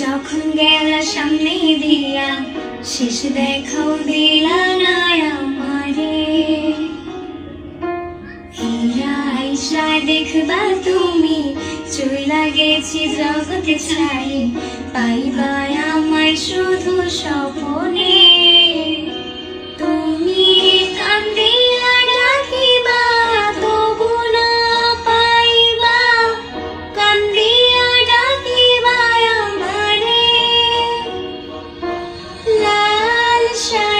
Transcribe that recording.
যখন গেলা সামনে দিয়া, শেষ দেখাও দিলা না আইসা দেখবা তুমি, চইলা গেছি জগতে ছাড়ি, পাইবা আমায় শুধু স্বপনে। sunshine.